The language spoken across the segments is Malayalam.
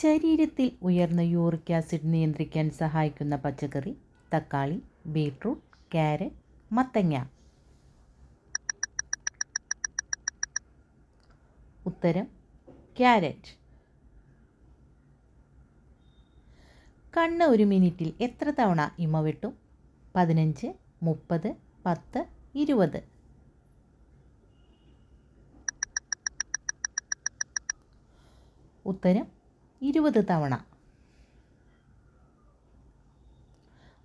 ശരീരത്തിൽ ഉയർന്ന യൂറിക് ആസിഡ് നിയന്ത്രിക്കാൻ സഹായിക്കുന്ന പച്ചക്കറി തക്കാളി ബീട്രൂട്ട് ക്യാരറ്റ് മത്തങ്ങ. ഉത്തരം ക്യാരറ്റ്. കണ്ണ് ഒരു മിനിറ്റിൽ എത്ര തവണ ഇമ വെട്ടും? പതിനഞ്ച് മുപ്പത് പത്ത് ഇരുപത്. ഉത്തരം ഇരുപത് തവണ.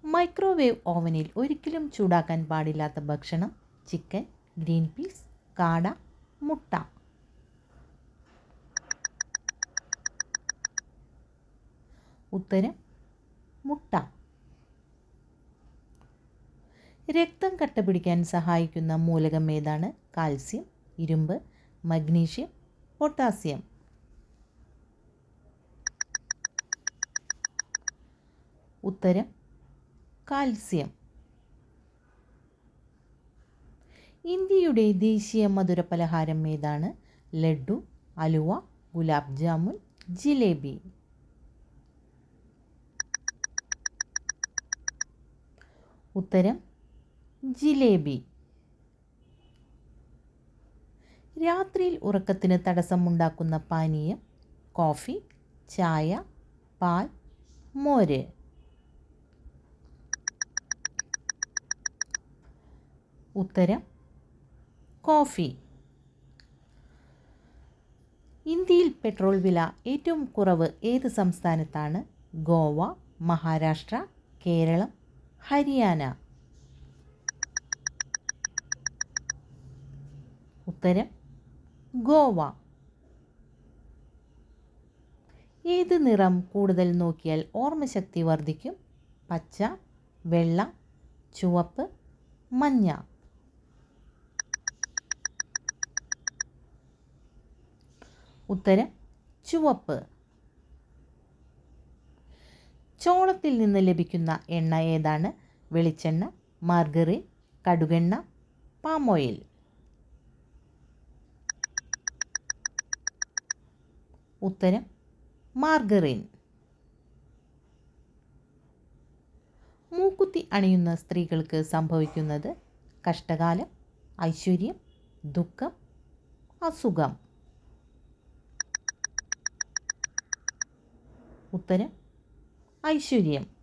മൈക്രോവേവ് ഓവനിൽ ഒരിക്കലും ചൂടാക്കാൻ പാടില്ലാത്ത ഭക്ഷണം ചിക്കൻ ഗ്രീൻ പീസ് കാട മുട്ട. ഉത്തരം മുട്ട. രക്തം കട്ട പിടിക്കാൻ സഹായിക്കുന്ന മൂലകം ഏതാണ്? കാൽസ്യം ഇരുമ്പ് മഗ്നീഷ്യം പൊട്ടാസ്യം. ഉത്തരം കാൽസ്യം. ഇന്ത്യയുടെ ദേശീയ മധുര പലഹാരം ഏതാണ്? ലഡു അലുവ ഗുലാബ് ജാമുൻ ജിലേബി. ഉത്തരം ജിലേബി. രാത്രിയിൽ ഉറക്കത്തിന് തടസ്സമുണ്ടാക്കുന്ന പാനീയം കോഫി ചായ പാൽ മോര്. ഉത്തരം കോഫി. ഇന്ത്യയിൽ പെട്രോൾ വില ഏറ്റവും കുറവ് ഏത് സംസ്ഥാനത്താണ്? ഗോവ മഹാരാഷ്ട്ര കേരളം ഹരിയാന. ഉത്തരം ഗോവ. ഏത് നിറം കൂടുതൽ നോക്കിയാൽ ഓർമ്മശക്തി വർദ്ധിക്കും? പച്ച വെള്ള ചുവപ്പ് മഞ്ഞ. ഉത്തരം ചുവപ്പ്. ചോളത്തിൽ നിന്ന് ലഭിക്കുന്ന എണ്ണ ഏതാണ്? വെളിച്ചെണ്ണ മാർഗറിൻ കടുകെണ്ണ പാം ഓയിൽ ഉത്തരം മാർഗറിൻ. മൂക്കുത്തി അണിയുന്ന സ്ത്രീകൾക്ക് സംഭവിക്കുന്നത് കഷ്ടകാലം ഐശ്വര്യം ദുഃഖം അസുഖം. ഉത്തരം ഐശ്വര്യം.